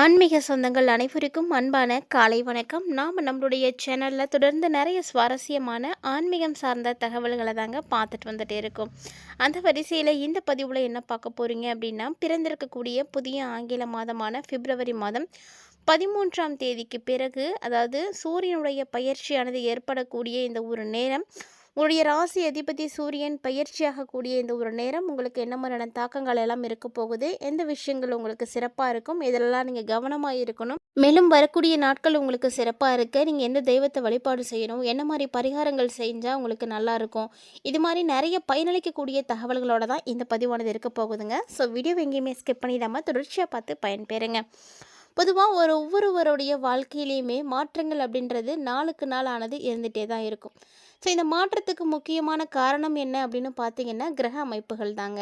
ஆன்மீக சொந்தங்கள் அனைவருக்கும் அன்பான காலை வணக்கம். நாம் நம்மளுடைய சேனலில் தொடர்ந்து நிறைய சுவாரஸ்யமான ஆன்மீகம் சார்ந்த தகவல்களை தாங்க பார்த்துட்டு வந்துட்டு இருக்கோம். அந்த வரிசையில் இந்த பதிவில் என்ன பார்க்க போகிறீங்க அப்படின்னா பிறந்திருக்கக்கூடிய புதிய ஆங்கில மாதமான பிப்ரவரி மாதம் பதிமூன்றாம் தேதிக்கு பிறகு அதாவது சூரியனுடைய பயிற்சியானது ஏற்படக்கூடிய இந்த ஒரு நேரம் உங்களுடைய ராசி அதிபதி சூரியன் பயிற்சியாகக்கூடிய இந்த ஒரு நேரம் உங்களுக்கு என்ன மாதிரியான தாக்கங்கள் எல்லாம் இருக்க போகுது? எந்த விஷயங்கள் உங்களுக்கு சிறப்பாக இருக்கும்? இதெல்லாம் நீங்கள் கவனமாக இருக்கணும்? மேலும் வரக்கூடிய நாட்கள் உங்களுக்கு சிறப்பாக இருக்க. நீங்கள் எந்த தெய்வத்தை வழிபாடு செய்யணும்? என்ன மாதிரி பரிகாரங்கள் செஞ்சால் உங்களுக்கு நல்லாயிருக்கும் இது மாதிரி நிறைய பயனளிக்கக்கூடிய தகவல்களோட தான் இந்த பதிவானது இருக்க போகுதுங்க. ஸோ வீடியோ எங்கேயுமே ஸ்கிப் பண்ணிடாமல் தொடர்ச்சியாக பார்த்து பயன்பெறுங்க. பொதுவாக ஒரு ஒவ்வொருவருடைய வாழ்க்கையிலையுமே மாற்றங்கள் அப்படின்றது நாளுக்கு நாள் ஆனது இருந்துகிட்டே தான் இருக்கும். ஸோ இந்த மாற்றத்துக்கு முக்கியமான காரணம் என்ன அப்படின்னு பார்த்தீங்கன்னா கிரக அமைப்புகள் தாங்க.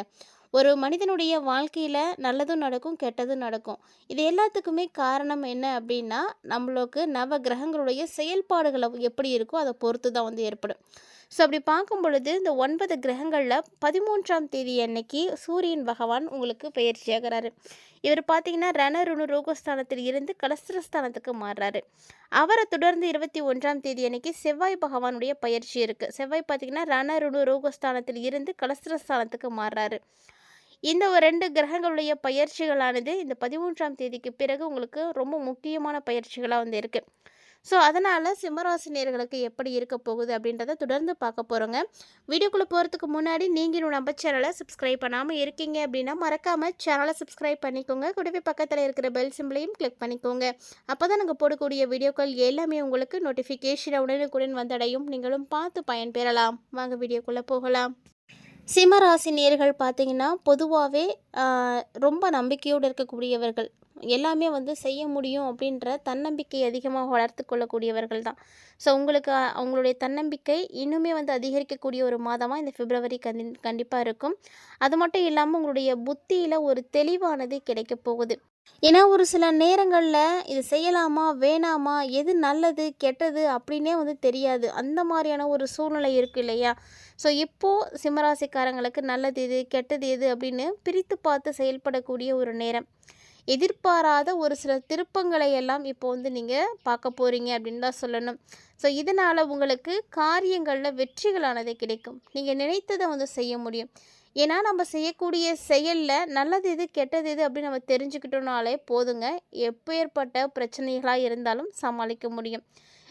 ஒரு மனிதனுடைய வாழ்க்கையில் நல்லதும் நடக்கும் கெட்டதும் நடக்கும். இது எல்லாத்துக்குமே காரணம் என்ன அப்படின்னா நம்மளுக்கு நவ கிரகங்களுடைய செயல்பாடுகளை எப்படி இருக்கோ அதை பொறுத்து தான் வந்து ஏற்படும். ஸோ அப்படி பார்க்கும் பொழுது இந்த ஒன்பது கிரகங்களில் பதிமூன்றாம் தேதி அன்னைக்கு சூரியன் பகவான் உங்களுக்கு பயிற்சியாகிறாரு. இவர் பார்த்தீங்கன்னா ரணருணு ரோகஸ்தானத்தில் இருந்து கலஸ்திரஸ்தானத்துக்கு மாறுறாரு. அவரை தொடர்ந்து இருபத்தி ஒன்றாம் தேதி அன்னைக்கு செவ்வாய் பகவானுடைய பயிற்சி இருக்குது செவ்வாய் பார்த்தீங்கன்னா ரணருணு ரோகஸ்தானத்தில் இருந்து கலஸ்திரஸ்தானத்துக்கு மாறுறாரு. இந்த ஒரு ரெண்டு கிரகங்களுடைய பயிற்சிகளானது இந்த பதிமூன்றாம் தேதிக்கு பிறகு உங்களுக்கு ரொம்ப முக்கியமான பயிற்சிகளாக வந்து இருக்குது ஸோ அதனால் சிம்மராசினியர்களுக்கு எப்படி இருக்க போகுது அப்படின்றத தொடர்ந்து பார்க்க போகிறோங்க வீடியோக்குள்ளே போகிறதுக்கு முன்னாடி நீங்கள் நம்ம சேனலை சப்ஸ்கிரைப் பண்ணாமல் இருக்கீங்க அப்படின்னா மறக்காமல் சேனலை சப்ஸ்கிரைப் பண்ணிக்கோங்க. கூடவே பக்கத்தில் இருக்கிற பெல் சிம்பிளையும் கிளிக் பண்ணிக்கோங்க. அப்போ தான் நாங்கள் போடக்கூடிய வீடியோக்கள் எல்லாமே உங்களுக்கு நோட்டிஃபிகேஷன் உடனுக்குடன் வந்தடையும். நீங்களும் பார்த்து பயன்பெறலாம். வாங்க வீடியோக்குள்ளே போகலாம். சிம்மராசி நேர்கள் பார்த்தீங்கன்னா பொதுவாகவே ரொம்ப நம்பிக்கையோடு இருக்கக்கூடியவர்கள். எல்லாமே வந்து செய்ய முடியும் அப்படின்ற தன்னம்பிக்கை அதிகமாக வளர்த்து கொள்ளக்கூடியவர்கள் தான். ஸோ உங்களுக்கு அவங்களுடைய தன்னம்பிக்கை இன்னுமே வந்து அதிகரிக்கக்கூடிய ஒரு மாதமாக இந்த பிப்ரவரி கண்டி கண்டிப்பாக இருக்கும். அது மட்டும் இல்லாமல் உங்களுடைய புத்தியில் ஒரு தெளிவானது கிடைக்க போகுது. ஏன்னா ஒரு சில நேரங்களில் இது செய்யலாமா வேணாமா எது நல்லது கெட்டது அப்படின்னே வந்து தெரியாது. அந்த மாதிரியான ஒரு சூழ்நிலை இருக்குது இல்லையா? ஸோ இப்போது சிம்மராசிக்காரங்களுக்கு நல்லது எது கெட்டது எது அப்படின்னு பிரித்து பார்த்து செயல்படக்கூடிய ஒரு நேரம். எதிர்பாராத ஒரு சில திருப்பங்களை எல்லாம் இப்போ வந்து நீங்கள் பார்க்க போகிறீங்க அப்படின்னு தான் சொல்லணும். ஸோ இதனால் உங்களுக்கு காரியங்களில் வெற்றிகளானது கிடைக்கும். நீங்கள் நினைத்ததை வந்து செய்ய முடியும். ஏன்னா நம்ம செய்யக்கூடிய செயலில் நல்லது எது கெட்டது எது அப்படின்னு நம்ம தெரிஞ்சுக்கிட்டோம்னாலே போதுங்க. எப்பேற்பட்ட பிரச்சனைகளாக இருந்தாலும் சமாளிக்க முடியும்.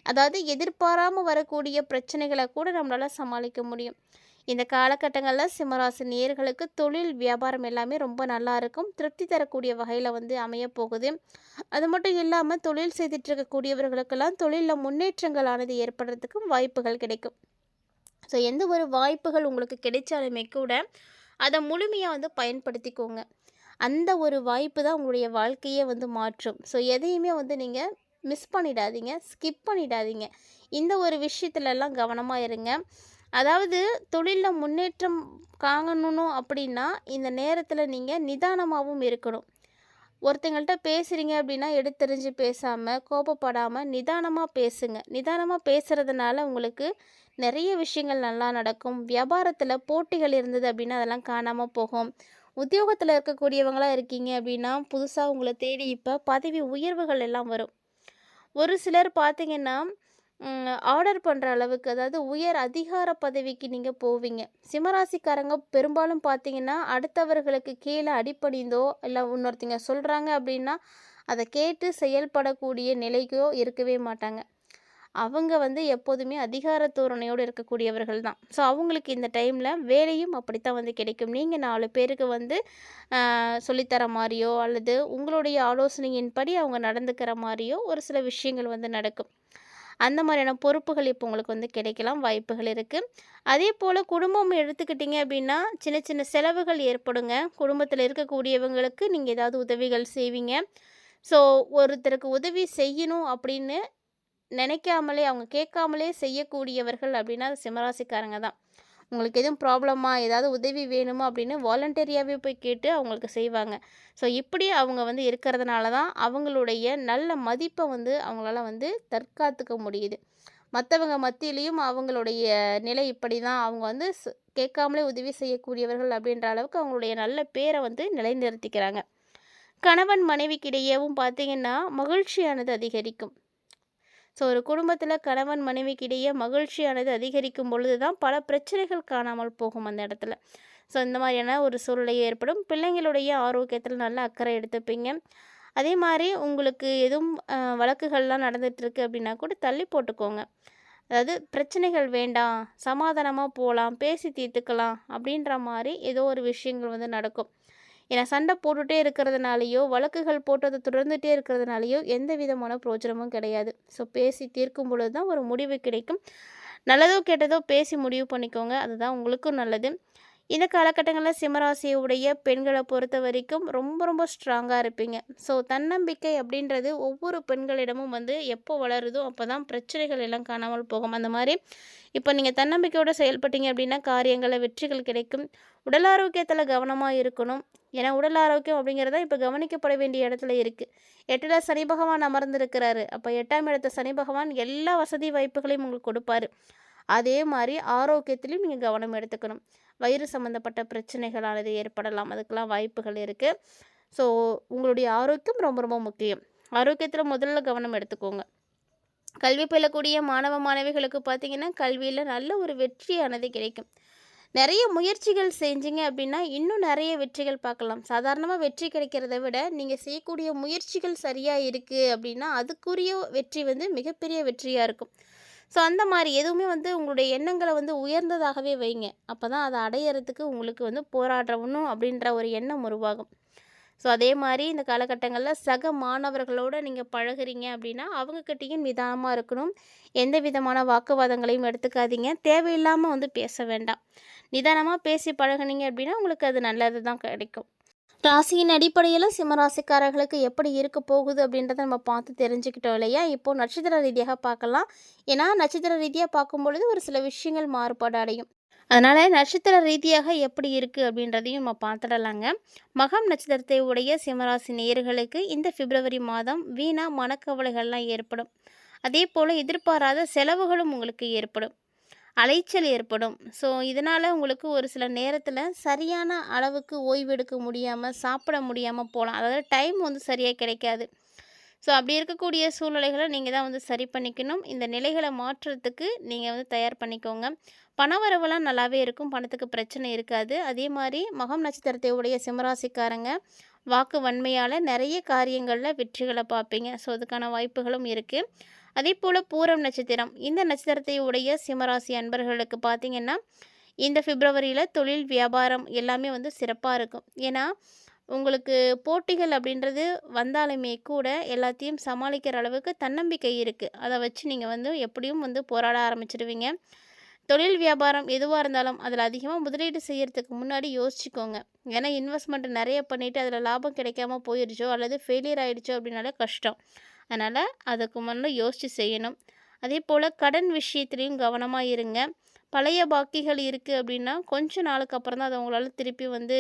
அதாவது எதிர்பாராமல் வரக்கூடிய பிரச்சனைகளை கூட நம்மளால் சமாளிக்க முடியும். இந்த காலகட்டங்களில் சிம்மராசி நேர்களுக்கு தொழில் வியாபாரம் எல்லாமே ரொம்ப நல்லா இருக்கும். திருப்தி தரக்கூடிய வகையில் வந்து அமைய போகுது. அது மட்டும் இல்லாமல் தொழில் செய்துட்டு இருக்கக்கூடியவர்களுக்கெல்லாம் தொழிலில் முன்னேற்றங்களானது ஏற்படுறதுக்கும் வாய்ப்புகள் கிடைக்கும். ஸோ எந்த ஒரு வாய்ப்புகள் உங்களுக்கு கிடைச்சாலுமே கூட அதை முழுமையாக வந்து பயன்படுத்திக்கோங்க. அந்த ஒரு வாய்ப்பு தான் உங்களுடைய வாழ்க்கையே வந்து மாற்றும். ஸோ எதையுமே வந்து நீங்கள் மிஸ் பண்ணிடாதீங்க. ஸ்கிப் பண்ணிடாதீங்க. இந்த ஒரு விஷயத்துலலாம் கவனமாக இருங்க. அதாவது தொழிலில் முன்னேற்றம் காணணும் அப்படின்னா இந்த நேரத்தில் நீங்கள் நிதானமாகவும் இருக்கணும். ஒருத்தங்கள்ட்ட பேசுகிறீங்க அப்படின்னா எடுத்தெறிஞ்சு பேசாமல் கோபப்படாமல் நிதானமாக பேசுங்க. நிதானமாக பேசுகிறதுனால உங்களுக்கு நிறைய விஷயங்கள் நல்லா நடக்கும். வியாபாரத்தில் போட்டிகள் இருந்தது அப்படின்னா அதெல்லாம் காணாமல் போகும். உத்தியோகத்தில் இருக்கக்கூடியவங்களாக இருக்கீங்க அப்படின்னா புதுசாக உங்களை தேடி இப்போ பதவி உயர்வுகள் எல்லாம் வரும். ஒரு சிலர் பார்த்தீங்கன்னா ஆர்டர் பண்ணுற அளவுக்கு அதாவது உயர் அதிகார பதவிக்கு நீங்கள் போவீங்க. சிம்மராசிக்காரங்க பெரும்பாலும் பார்த்தீங்கன்னா அடுத்தவர்களுக்கு கீழே அடிப்பணிந்தோ இல்லை இன்னொருத்தங்க சொல்கிறாங்க அப்படின்னா அதை கேட்டு செயல்படக்கூடிய நிலைக்கோ இருக்கவே மாட்டாங்க. அவங்க வந்து எப்போதுமே அதிகார தோரணையோடு இருக்கக்கூடியவர்கள் தான். ஸோ அவங்களுக்கு இந்த டைமில் வேலையும் அப்படித்தான் வந்து கிடைக்கும். நீங்கள் நாலு பேருக்கு வந்து சொல்லித்தர மாதிரியோ அல்லது உங்களுடைய ஆலோசனையின்படி அவங்க நடந்துக்கிற மாதிரியோ ஒரு சில விஷயங்கள் வந்து நடக்கும். அந்த மாதிரியான பொறுப்புகள் இப்போ உங்களுக்கு வந்து கிடைக்கலாம். வாய்ப்புகள் இருக்குது அதே போல் குடும்பம் எடுத்துக்கிட்டிங்க அப்படின்னா சின்ன சின்ன செலவுகள் ஏற்படுங்க. குடும்பத்தில் இருக்கக்கூடியவங்களுக்கு நீங்கள் ஏதாவது உதவிகள் செய்வீங்க. ஸோ ஒருத்தருக்கு உதவி செய்யணும் அப்படின்னு நினைக்காமலே அவங்க கேட்காமலே செய்யக்கூடியவர்கள் அப்படின்னா சிம்மராசிக்காரங்க தான். உங்களுக்கு எதுவும் ப்ராப்ளமா ஏதாவது உதவி வேணுமா அப்படின்னு வாலண்டரியாகவே போய் கேட்டு அவங்களுக்கு செய்வாங்க. ஸோ இப்படி அவங்க வந்து இருக்கிறதுனால தான் அவங்களுடைய நல்ல மதிப்பை வந்து அவங்களால வந்து தற்காத்துக்க முடியுது. மற்றவங்க மத்தியிலையும் அவங்களுடைய நிலை இப்படி தான். அவங்க வந்து கேட்காமலே உதவி செய்யக்கூடியவர்கள் அப்படின்ற அளவுக்கு அவங்களுடைய நல்ல பேரை வந்து நிலைநிறுத்திக்கிறாங்க. கணவன் மனைவிக்கிடையேவும் பார்த்தீங்கன்னா மகிழ்ச்சியானது அதிகரிக்கும். ஸோ ஒரு குடும்பத்தில் கணவன் மனைவிக்கிடையே மகிழ்ச்சியானது அதிகரிக்கும் பொழுது தான் பல பிரச்சனைகள் காணாமல் போகும் அந்த இடத்துல. ஸோ இந்த மாதிரியான ஒரு சூழ்நிலை ஏற்படும். பிள்ளைங்களுடைய ஆரோக்கியத்தில் நல்ல அக்கறை எடுத்துப்பீங்க. அதே மாதிரி உங்களுக்கு எதுவும் வழக்குகள்லாம் நடந்துகிட்ருக்கு அப்படின்னா கூட தள்ளி போட்டுக்கோங்க. அதாவது பிரச்சனைகள் வேண்டாம் சமாதானமாக போகலாம் பேசி தீர்த்துக்கலாம் அப்படின்ற மாதிரி ஏதோ ஒரு விஷயங்கள் வந்து நடக்கும். ஏன்னா சண்டை போட்டுகிட்டே இருக்கிறதுனாலையோ வழக்குகள் போட்டதை தொடர்ந்துகிட்டே இருக்கிறதுனாலையோ எந்த விதமான பிரோஜனமும் கிடையாது. ஸோ பேசி தீர்க்கும் பொழுது தான் ஒரு முடிவு கிடைக்கும். நல்லதோ கெட்டதோ பேசி முடிவு பண்ணிக்கோங்க. அதுதான் உங்களுக்கும் நல்லது. இந்த காலகட்டங்களில் சிம்மராசியுடைய பெண்களை பொறுத்த வரைக்கும் ரொம்ப ரொம்ப ஸ்ட்ராங்காக இருப்பீங்க. ஸோ தன்னம்பிக்கை அப்படின்றது ஒவ்வொரு பெண்களிடமும் வந்து எப்போ வளருதோ அப்போ தான் பிரச்சனைகள் எல்லாம் காணாமல் போகும். அந்த மாதிரி இப்போ நீங்கள் தன்னம்பிக்கையோடு செயல்பட்டீங்க அப்படின்னா காரியங்களில் வெற்றிகள் கிடைக்கும். உடல் ஆரோக்கியத்தில் கவனமாக இருக்கணும். ஏன்னா உடல் ஆரோக்கியம் அப்படிங்கிறத இப்போ கவனிக்கப்பட வேண்டிய இடத்துல இருக்குது எட்டில் சனி பகவான் அமர்ந்திருக்கிறாரு. அப்போ எட்டாம் இடத்த சனி பகவான் எல்லா வசதி வாய்ப்புகளையும் உங்களுக்கு கொடுப்பாரு. அதே மாதிரி ஆரோக்கியத்திலையும் நீங்கள் கவனம் எடுத்துக்கணும். வயிறு சம்மந்தப்பட்ட பிரச்சனைகளானது ஏற்படலாம். அதுக்கெல்லாம் வாய்ப்புகள் இருக்குது ஸோ உங்களுடைய ஆரோக்கியம் ரொம்ப ரொம்ப முக்கியம். ஆரோக்கியத்தில் முதல்ல கவனம் எடுத்துக்கோங்க. கல்வி பயிலக்கூடிய மாணவ மாணவிகளுக்கு பார்த்தீங்கன்னா கல்வியில் நல்ல ஒரு வெற்றியானது கிடைக்கும். நிறைய முயற்சிகள் செஞ்சீங்க அப்படின்னா இன்னும் நிறைய வெற்றிகள் பார்க்கலாம். சாதாரணமாக வெற்றி கிடைக்கிறத விட நீங்கள் செய்யக்கூடிய முயற்சிகள் சரியாக இருக்குது அப்படின்னா அதுக்குரிய வெற்றி வந்து மிகப்பெரிய வெற்றியாக இருக்கும். ஸோ அந்த மாதிரி எதுவுமே வந்து உங்களுடைய எண்ணங்களை வந்து உயர்ந்ததாகவே வைங்க. அப்போ தான் அதை அடையிறதுக்கு உங்களுக்கு வந்து போராடணும் அப்படின்ற ஒரு எண்ணம் உருவாகும். ஸோ அதே மாதிரி இந்த காலகட்டங்களில் சக மாணவர்களோடு நீங்கள் பழகுறீங்க அப்படின்னா அவங்கக்கிட்டேயும் நிதானமாக இருக்கணும். எந்த விதமான வாக்குவாதங்களையும் எடுத்துக்காதீங்க. தேவையில்லாமல் வந்து பேச வேண்டாம். நிதானமாக பேசி பழகுனீங்க அப்படின்னா உங்களுக்கு அது நல்லது தான் கிடைக்கும். ராசியின் அடிப்படையில் சிம்மராசிக்காரர்களுக்கு எப்படி இருக்க போகுது அப்படின்றத நம்ம பார்த்து தெரிஞ்சுக்கிட்டோம் இல்லையா? இப்போது நட்சத்திர ரீதியாக பார்க்கலாம். ஏன்னா நட்சத்திர ரீதியாக பார்க்கும் பொழுது ஒரு சில விஷயங்கள் மாறுபாடு அடையும். அதனால் நட்சத்திர ரீதியாக எப்படி இருக்குது அப்படின்றதையும் நம்ம பார்த்துடலாங்க. மகம் நட்சத்திரத்தை உடைய சிம்மராசி நேயர்களுக்கு இந்த பிப்ரவரி மாதம் வீணா மனக்கவலைகள்லாம் ஏற்படும். அதே போல் எதிர்பாராத செலவுகளும் உங்களுக்கு ஏற்படும். அலைச்சல் ஏற்படும். ஸோ இதனால் உங்களுக்கு ஒரு சில நேரத்தில் சரியான அளவுக்கு ஓய்வெடுக்க முடியாமல் சாப்பிட முடியாமல் போகலாம் அதாவது டைம் வந்து சரியாக கிடைக்காது. ஸோ அப்படி இருக்கக்கூடிய சூழ்நிலைகளை நீங்கள் தான் வந்து சரி பண்ணிக்கணும். இந்த நிலைகளை மாற்றுறதுக்கு நீங்கள் வந்து தயார் பண்ணிக்கோங்க. பணவரவெல்லாம் நல்லாவே இருக்கும். பணத்துக்கு பிரச்சனை இருக்காது. அதே மாதிரி மகம் நட்சத்திரத்தை உடைய சிம்மராசிக்காரங்க வாக்கு வன்மையால் நிறைய காரியங்களில் வெற்றிகளை பார்ப்பீங்க. ஸோ அதுக்கான வாய்ப்புகளும் இருக்குது அதே போல் பூரம் நட்சத்திரம். இந்த நட்சத்திரத்தை உடைய சிம்மராசி அன்பர்களுக்கு பார்த்தீங்கன்னா இந்த பிப்ரவரியில் தொழில் வியாபாரம் எல்லாமே வந்து சிறப்பாக இருக்கும். ஏன்னா உங்களுக்கு போட்டிகள் அப்படின்றது வந்தாலுமே கூட எல்லாத்தையும் சமாளிக்கிற அளவுக்கு தன்னம்பிக்கை இருக்குது அதை வச்சு நீங்கள் வந்து எப்படியும் வந்து போராட ஆரம்பிச்சிடுவீங்க தொழில் வியாபாரம் எதுவாக இருந்தாலும் அதில் அதிகமாக முதலீடு செய்கிறதுக்கு முன்னாடி யோசிச்சுக்கோங்க. ஏன்னா இன்வெஸ்ட்மெண்ட் நிறைய பண்ணிவிட்டு அதில் லாபம் கிடைக்காம போயிடுச்சோ அல்லது ஃபெயிலியர் ஆகிடுச்சோ அப்படின்னாலே கஷ்டம். அதனால் அதுக்கு முன்னே யோசித்து செய்யணும். அதே போல் கடன் விஷயத்துலேயும் கவனமாக இருங்க. பழைய பாக்கிகள் இருக்குது அப்படின்னா கொஞ்ச நாளுக்கு அப்புறம் தான் அதை உங்களால் திருப்பி வந்து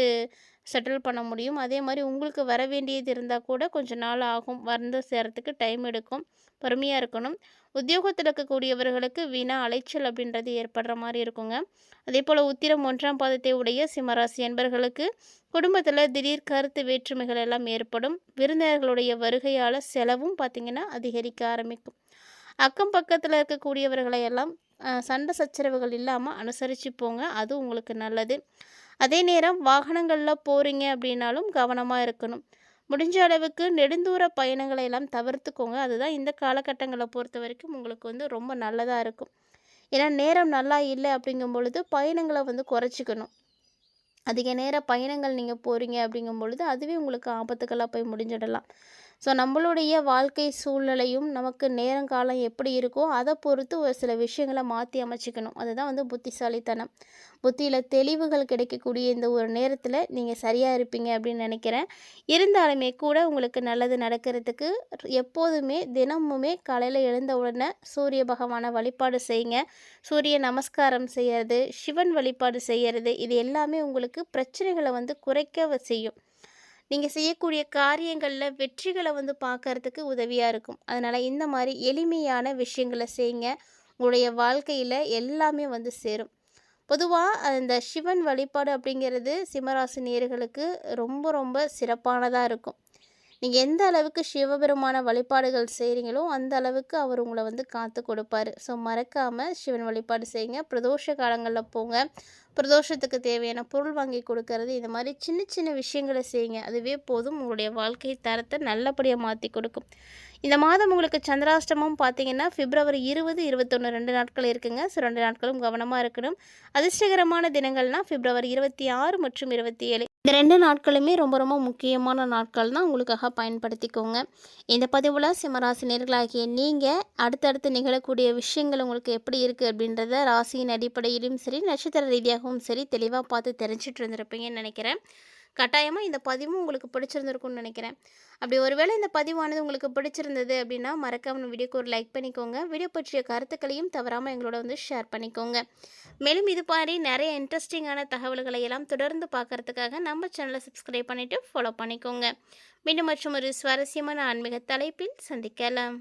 செட்டில் பண்ண முடியும். அதே மாதிரி உங்களுக்கு வர வேண்டியது இருந்தால் கூட கொஞ்ச நாள் ஆகும். வந்து சேரத்துக்கு டைம் எடுக்கும். பொறுமையாக இருக்கணும். உத்தியோகத்தில் இருக்கக்கூடியவர்களுக்கு வீணா அலைச்சல் அப்படின்றது ஏற்படுற மாதிரி இருக்குங்க. அதே போல் உத்திரம் ஒன்றாம் பாதத்தை உடைய சிம்மராசி என்பர்களுக்கு குடும்பத்தில் திடீர் கருத்து வேற்றுமைகள் எல்லாம் ஏற்படும். விருந்தினர்களுடைய வருகையால் செலவும் பார்த்திங்கன்னா அதிகரிக்க ஆரம்பிக்கும். அக்கம் பக்கத்தில் இருக்கக்கூடியவர்களை எல்லாம் சண்டை சச்சரவுகள் இல்லாமல் அனுசரித்து போங்க. அது உங்களுக்கு நல்லது. அதே நேரம் வாகனங்களில் போகிறீங்க அப்படின்னாலும் கவனமாக இருக்கணும். முடிஞ்ச அளவுக்கு நெடுந்தூர பயணங்களை எல்லாம் தவிர்த்துக்கோங்க. அதுதான் இந்த காலகட்டங்களை பொறுத்த வரைக்கும் உங்களுக்கு வந்து ரொம்ப நல்லதாக இருக்கும். ஏன்னா நேரம் நல்லா இல்லை அப்படிங்கும் பொழுது பயணங்களை வந்து குறைச்சிக்கணும். அதிக நேர பயணங்கள் நீங்கள் போகிறீங்க அப்படிங்கும் பொழுது அதுவே உங்களுக்கு ஆபத்துக்களாக போய் முடிஞ்சிடலாம். ஸோ நம்மளுடைய வாழ்க்கை சூழ்நிலையும் நமக்கு நேரங்காலம் எப்படி இருக்கோ அதை பொறுத்து ஒரு சில விஷயங்களை மாற்றி அமைச்சிக்கணும். அதுதான் வந்து புத்திசாலித்தனம். புத்தியில் தெளிவுகள் கிடைக்கக்கூடிய இந்த ஒரு நேரத்தில் நீங்கள் சரியாக இருப்பீங்க அப்படின்னு நினைக்கிறேன். இருந்தாலுமே கூட உங்களுக்கு நல்லது நடக்கிறதுக்கு எப்போதுமே தினமுமே காலையில் எழுந்த உடனே சூரிய பகவானை வழிபாடு செய்யுங்க. சூரிய நமஸ்காரம் செய்கிறது சிவன் வழிபாடு செய்கிறது இது எல்லாமே உங்களுக்கு பிரச்சனைகளை வந்து குறைக்க செய்யும். நீங்கள் செய்யக்கூடிய காரியங்களில் வெற்றிகளை வந்து பார்க்கறதுக்கு உதவியாக இருக்கும். அதனால் இந்த மாதிரி எளிமையான விஷயங்களை செய்யுங்க உங்களுடைய வாழ்க்கையில் எல்லாமே வந்து சேரும். பொதுவாக இந்த சிவன் வழிபாடு அப்படிங்கிறது சிம்மராசி நேர்களுக்கு ரொம்ப ரொம்ப சிறப்பானதாக இருக்கும். நீங்கள் எந்த அளவுக்கு சிவபெருமான வழிபாடுகள் செய்கிறீங்களோ அந்த அளவுக்கு அவர் உங்களை வந்து காத்து கொடுப்பாரு. ஸோ மறக்காமல் சிவன் வழிபாடு செய்யுங்க பிரதோஷ காலங்களில் போங்க. பிரதோஷத்துக்கு தேவையான பொருள் வாங்கி கொடுக்கறது இந்த மாதிரி சின்ன சின்ன விஷயங்களை செய்யுங்க. அதுவே போதும். உங்களுடைய வாழ்க்கை தரத்தை நல்லபடியாக மாற்றி கொடுக்கும். இந்த மாதம் உங்களுக்கு சந்திராஷ்டமம் பார்த்தீங்கன்னா பிப்ரவரி இருபது இருபத்தொன்று ரெண்டு நாட்கள் இருக்குங்க. ஸோ ரெண்டு நாட்களும் கவனமாக இருக்கணும். அதிர்ஷ்டகரமான தினங்கள்னால் பிப்ரவரி இருபத்தி ஆறு மற்றும் இருபத்தி ஏழு. இந்த ரெண்டு நாட்களுமே ரொம்ப ரொம்ப முக்கியமான நாட்கள் தான் உங்களுக்காக பயன்படுத்திக்கோங்க. இந்த பதிவில் சிம்மராசி நேர்களாகிய நீங்கள் அடுத்தடுத்து நிகழக்கூடிய விஷயங்கள் உங்களுக்கு எப்படி இருக்குது அப்படின்றத ராசியின் அடிப்படையிலும் சரி நட்சத்திர ரீதியாக ரீதியாகவும் சரி தெளிவாக பார்த்து தெரிஞ்சிட்டு இருந்திருப்பீங்கன்னு நினைக்கிறேன். கட்டாயமாக இந்த பதிவும் உங்களுக்கு பிடிச்சிருந்திருக்கும்னு நினைக்கிறேன். அப்படி ஒருவேளை இந்த பதிவானது உங்களுக்கு பிடிச்சிருந்தது அப்படின்னா மறக்காம வீடியோக்கு ஒரு லைக் பண்ணிக்கோங்க. வீடியோ பற்றிய கருத்துக்களையும் தவறாமல் எங்களோட வந்து ஷேர் பண்ணிக்கோங்க. மேலும் இது மாதிரி நிறைய இன்ட்ரெஸ்டிங்கான தகவல்களை எல்லாம் தொடர்ந்து பார்க்கறதுக்காக நம்ம சேனலை சப்ஸ்கிரைப் பண்ணிவிட்டு ஃபாலோ பண்ணிக்கோங்க. மீண்டும் மற்றும் ஒரு சுவாரஸ்யமான ஆன்மீக தலைப்பில் சந்திக்கலாம்.